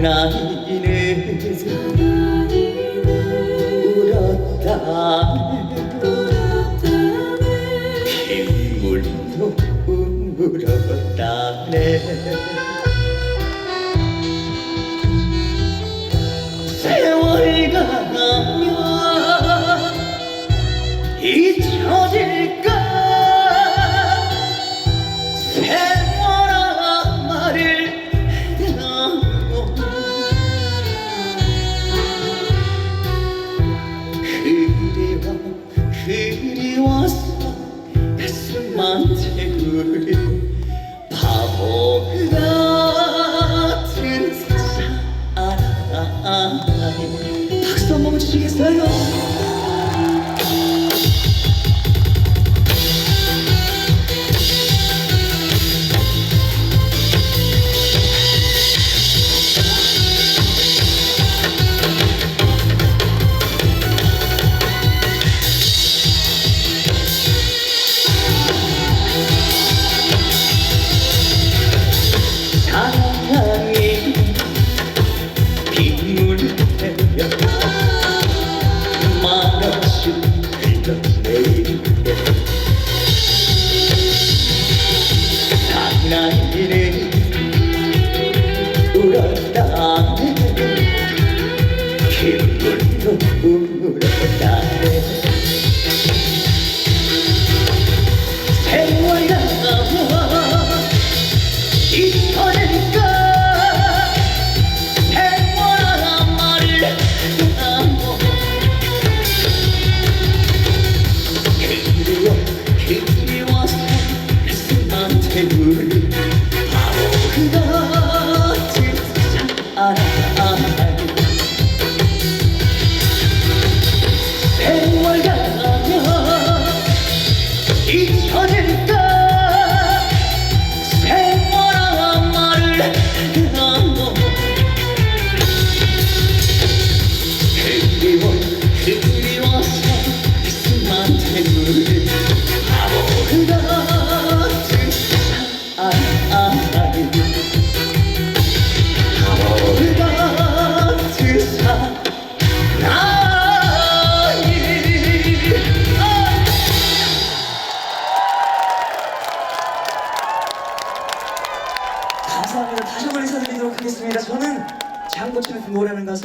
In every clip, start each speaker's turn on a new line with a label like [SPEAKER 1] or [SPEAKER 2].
[SPEAKER 1] 그 나이는 울었다 빗물도 울었다네.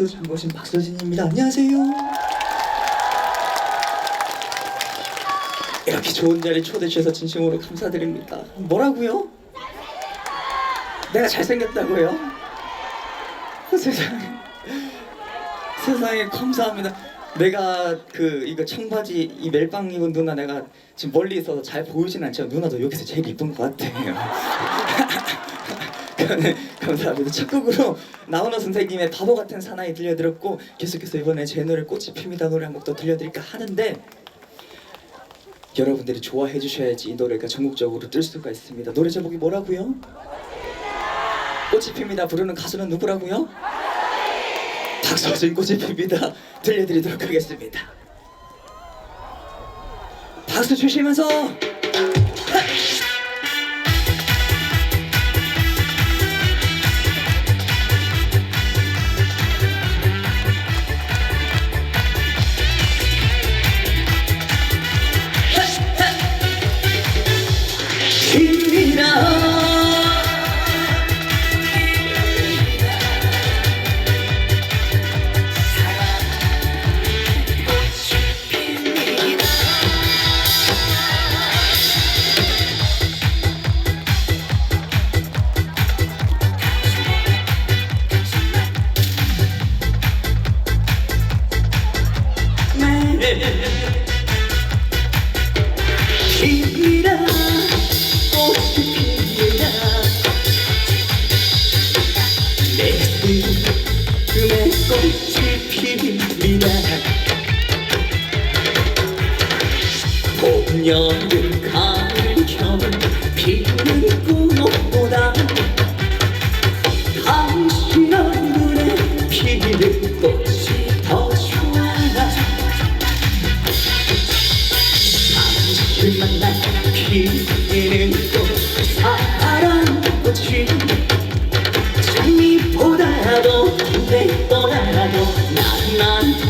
[SPEAKER 1] 가수 장고신 박서진입니다. 안녕하세요. 이렇게 좋은 자리 초대해 주셔서 진심으로 감사드립니다. 뭐라고요? 내가 잘생겼다고요? 세상에 세상에 감사합니다. 내가 그 이거 청바지 이 멜빵 입은 누나 내가 지금 멀리 있어서 잘 보이진 않지만 누나도 여기서 제일 이쁜 것 같아요. 네, 감사합니다. 첫 곡으로 나훈아 선생님의 바보 같은 사나이 들려드렸고 계속해서 이번에 제 노래 꽃이 핍니다 노래 한 곡 더 들려드릴까 하는데 여러분들이 좋아해 주셔야지 이 노래가 전국적으로 뜰 수가 있습니다. 노래 제목이 뭐라고요? 꽃이 핍니다 부르는 가수는 누구라고요? 박서진 꽃이 핍니다 들려드리도록 하겠습니다. 박수 주시면서 핍니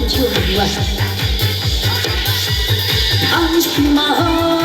[SPEAKER 1] 좋아 당신만 만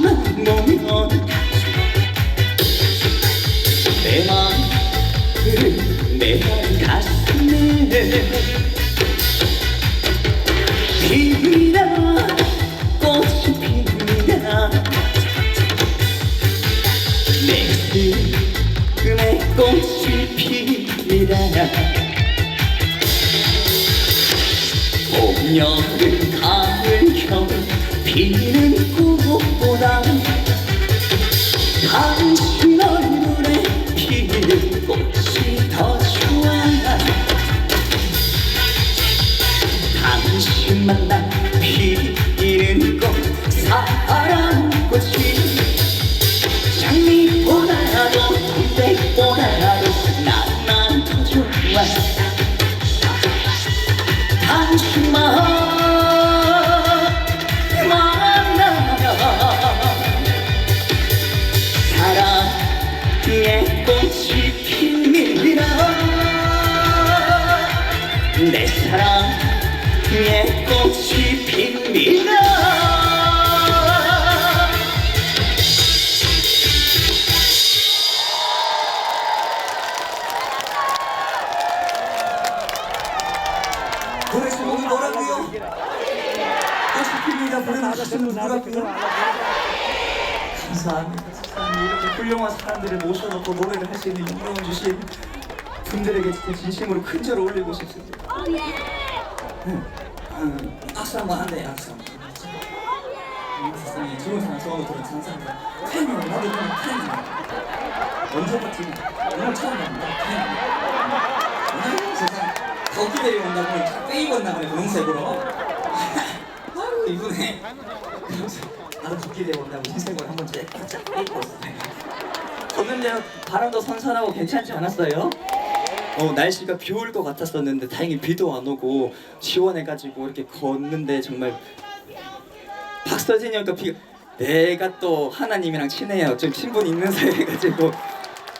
[SPEAKER 1] 몸이 내 마음 내 가슴에 피나 꽃이 피나 내 가슴에 꽃이 피나
[SPEAKER 2] 봄, 여름, 가을, 겨울 피는
[SPEAKER 1] 진짜 진심으로 큰 절을 올리고 싶습니다. 응. 음, 악수 한번 한대 악수 한번. 음, 세상에 좋은 사람 거 들어서 감사합니다 팬이요 나도 그냥 팬이요 언제부터 오늘 처음 봤는데 오늘 세상 덕기 대회 온다고 다 빼입었나 보네 분홍색으로 아유 이분에 나도 덕기 대회 온다고 흰색으로 한번 쫙쫙 빼입었어 걷는데 바람도 선선하고 괜찮지 않았어요? 어 날씨가 비 올 것 같았었는데 다행히 비도 안 오고 시원해가지고 이렇게 걷는데 정말 박서진이 형과 비 내가 또 하나님이랑 친해요 좀 친분 있는 사이여가지고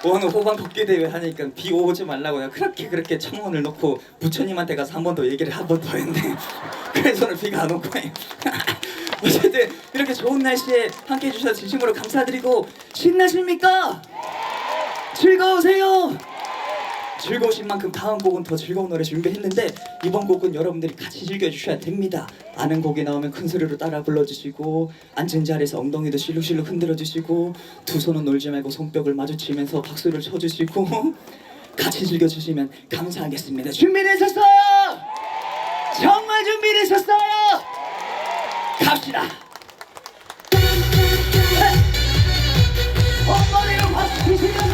[SPEAKER 1] 오늘 호반 걷기 대회 하니까 비 오지 말라고 내가 그렇게 그렇게 청혼을 놓고 부처님한테 가서 한 번 더 얘기를 한 번 더 했는데 그래서는 비가 안온 거예요 어쨌든 이렇게 좋은 날씨에 함께 해주셔서 진심으로 감사드리고 신나십니까? 즐거우세요? 즐거우신 만큼 다음 곡은 더 즐거운 노래 준비했는데 이번 곡은 여러분들이 같이 즐겨주셔야 됩니다. 아는 곡이 나오면 큰 소리로 따라 불러주시고 앉은 자리에서 엉덩이도 실룩실룩 흔들어주시고 두 손은 놀지 말고 손뼉을 마주치면서 박수를 쳐주시고 같이 즐겨주시면 감사하겠습니다. 준비되셨어요? 정말 준비되셨어요? 갑시다. 엉덩이로 박수 치시면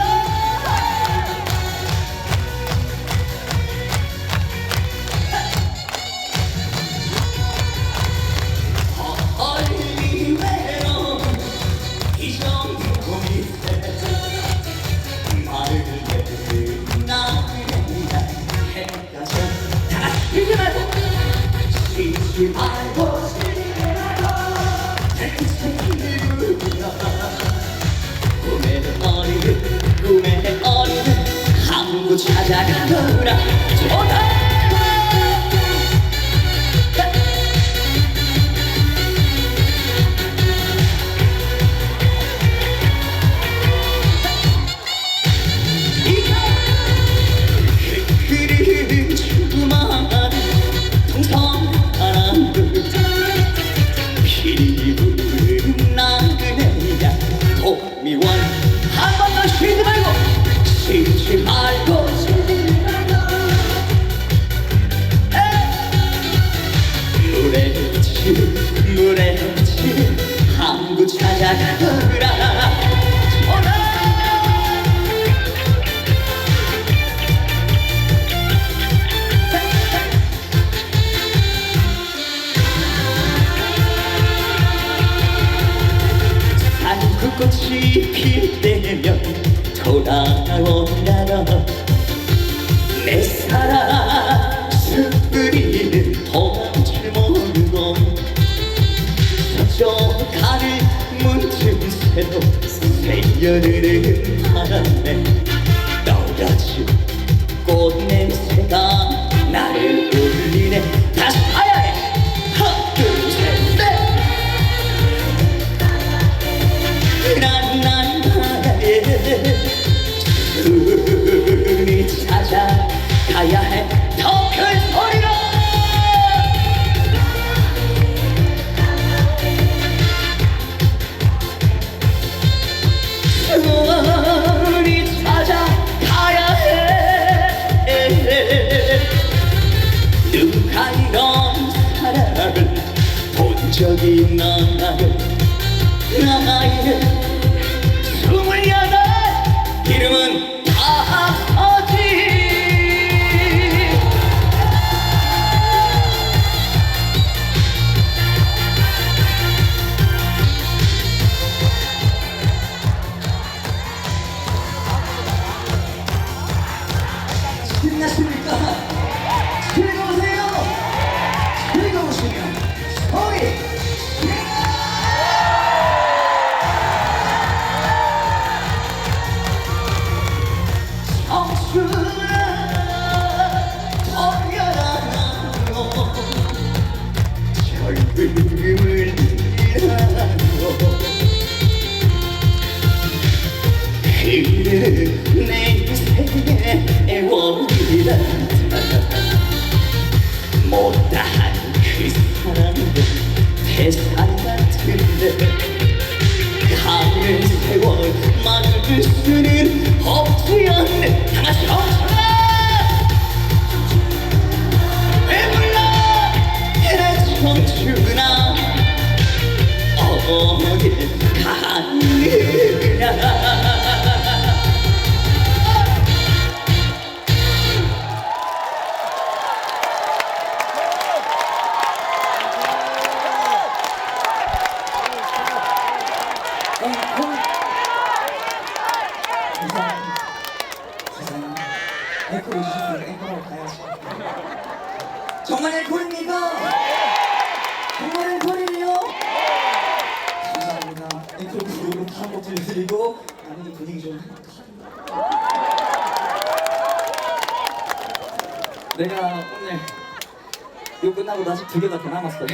[SPEAKER 2] 이거
[SPEAKER 1] 끝나고 아직 두 개가 더 남았어요.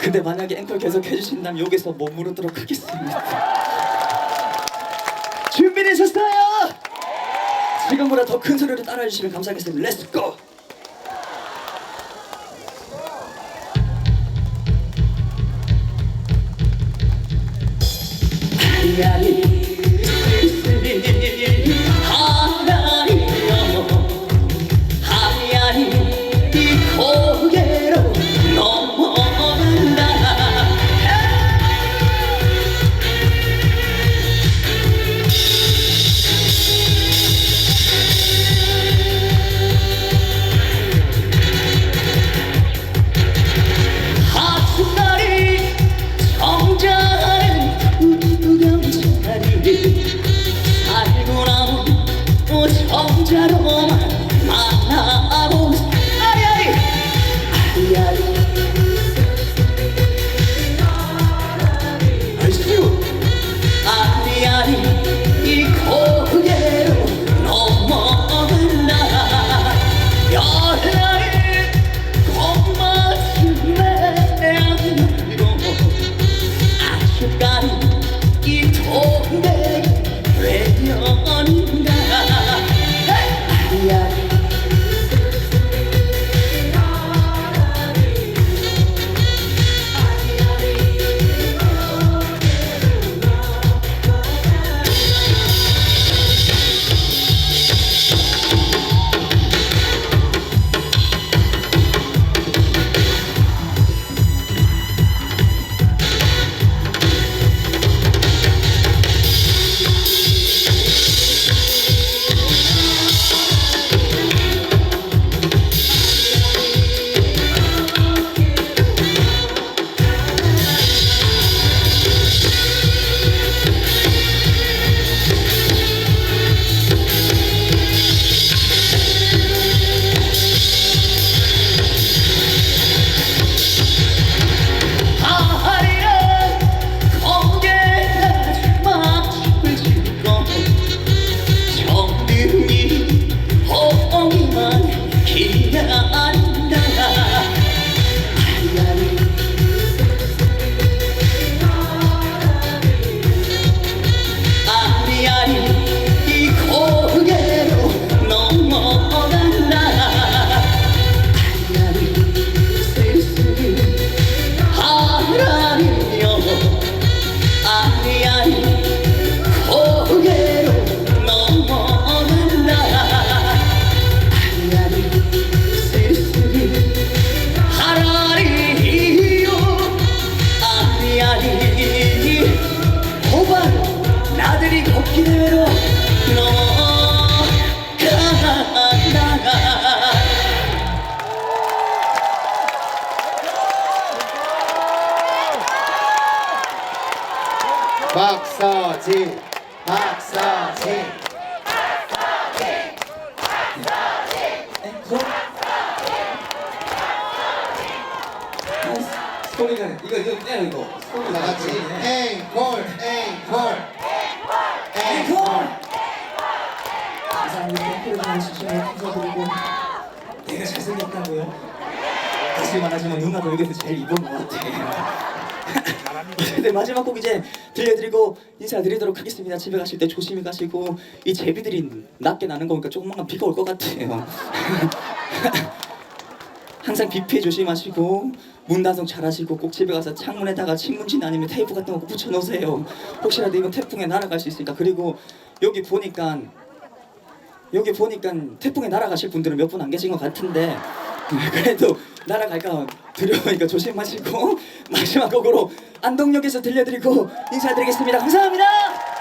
[SPEAKER 1] 근데 만약에 앵콜 계속 해주신다면 여기서 머무르도록 하겠습니다. 준비되셨어요? 지금보다 더 큰 소리로 따라해주시면 감사하겠습니다. 렛츠고!
[SPEAKER 3] 박서진 박서진.
[SPEAKER 1] 앵콜 아, 소리가 이거 이거 떼요 이거. 소리
[SPEAKER 3] 다 같이 앵콜 앵콜.
[SPEAKER 1] 앵콜!
[SPEAKER 3] 앵콜.
[SPEAKER 1] 감사합니다. 앵콜을 해주시면 감사드리고. 내가 잘생겼다고요? 다시 말하지만 누나도 여기서 제일 이쁜 것 같아 네, 마지막 곡 이제 들려드리고 인사드리도록 하겠습니다. 집에 가실 때 조심히 가시고 이 제비들이 낮게 나는 거니까 조금만 비가 올 것 같아요. 항상 비 피해 조심하시고 문 단속 잘하시고 꼭 집에 가서 창문에다가 신문지 아니면 테이프 같은 거꼭 붙여 놓으세요. 혹시라도 이번 태풍에 날아갈 수 있으니까. 그리고 여기 보니까 여기 보니까 태풍에 날아가실 분들은 몇 분 안 계신 것 같은데 그래도 날아갈까 두려우니까 조심하시고 마지막 곡으로 안동역에서 들려드리고 인사드리겠습니다. 감사합니다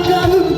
[SPEAKER 2] 안타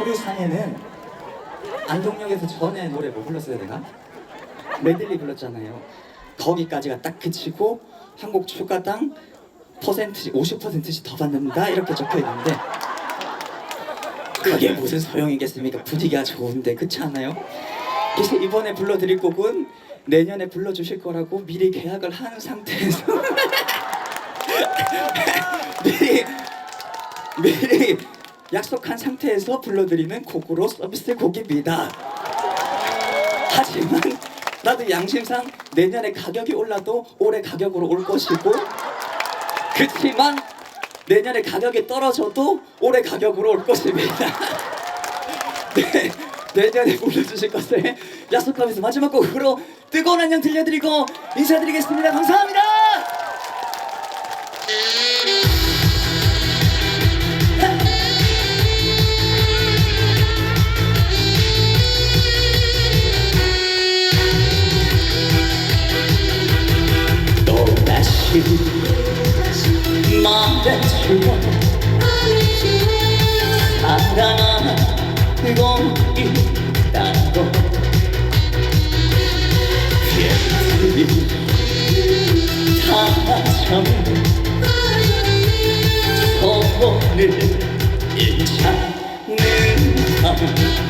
[SPEAKER 1] 서류 상에는 안동역에서 전에 노래 뭐 불렀어야 되나?
[SPEAKER 4] 메들리 불렀잖아요. 거기까지가 딱 그치고 한 곡 추가당 퍼센트 50%씩 더 받는다 이렇게 적혀 있는데 그게 무슨 소용이겠습니까? 분위기가 좋은데 그렇지 않아요? 그래서 이번에 불러드릴 곡은 내년에 불러주실 거라고 미리 계약을 한 상태에서 미리 미리 약속한 상태에서 불러드리는 곡으로 서비스 곡입니다. 하지만 나도 양심상 내년에 가격이 올라도 올해 가격으로 올 것이고 그렇지만 내년에 가격이 떨어져도 올해 가격으로 올 것입니다. 네, 내년에 불러주실 것을 약속하면서 마지막 곡으로 뜨거운 안녕 들려드리고 인사드리겠습니다. 감사합니다.
[SPEAKER 1] 말해주어 사랑하고 있다고 괜히 다정한 소원을 잃잖는 밤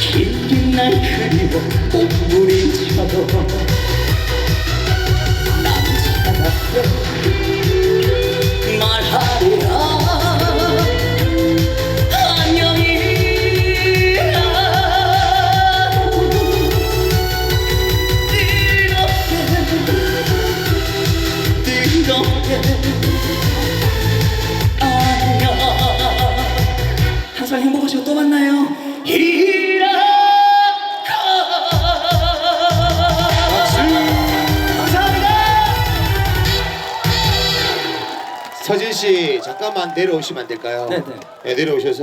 [SPEAKER 1] 긴긴 날 그리워 꽃물이 쳐도
[SPEAKER 3] 잠깐만 내려오시면 안 될까요?
[SPEAKER 4] 네네.
[SPEAKER 3] 네, 내려오셔서